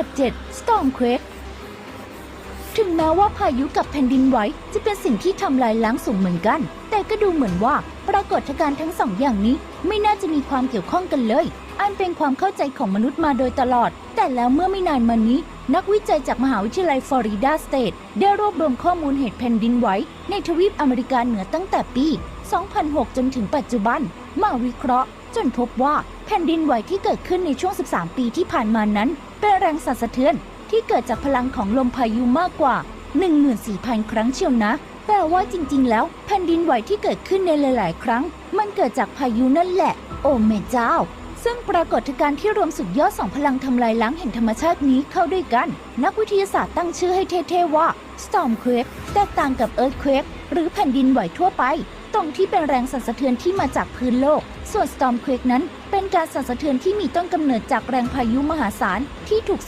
ดับ 7 Stormquake ถึงแม้ว่าพายุกับแผ่นดินไหวจะเป็นสิ่งที่ทำลายล้างสูงเหมือนกัน แต่ก็ดูเหมือนว่าปรากฏการณ์ทั้งสองอย่างนี้ ไม่น่าจะมีความเกี่ยวข้องกันเลย อันเป็นความเข้าใจของมนุษย์มาโดยตลอด แต่แล้วเมื่อไม่นานมานี้ นักวิจัยจากมหาวิทยาลัยฟลอริดาสเตทได้รวบรวมข้อมูลเหตุแผ่นดินไหวในทวีปอเมริกาเหนือตั้งแต่ปี 2006 จนถึงปัจจุบัน มาวิเคราะห์ จนพบว่าแผ่นดินไหวที่เกิดขึ้นในช่วง 13 ปีที่ผ่านมานั้น เป็นแรงสั่นสะเทือนที่เกิดจากพลังของลมพายุมากกว่า 14,000 ครั้งเชียวนะ แปลว่าจริง ๆ แล้วแผ่นดินไหวที่เกิดขึ้นในหลาย ๆ ครั้ง มันเกิดจากพายุนั่นแหละ โอ้แม่เจ้า ซึ่งปรากฏการณ์ที่รวมสุดยอดสองพลังทำลายล้างแห่งธรรมชาตินี้เข้าด้วยกัน นักวิทยาศาสตร์ตั้งชื่อให้เท่ ๆ ว่า Stormquake แตกต่างกับ Earthquake หรือแผ่นดินไหวทั่วไป ตรงที่เป็นแรงสั่นสะเทือนที่มาจากพื้นโลก ส่วน Stormquake นั้นเป็นการสั่นสะเทือนที่มีต้นกำเนิดจากแรงพายุมหาศาลที่ถูก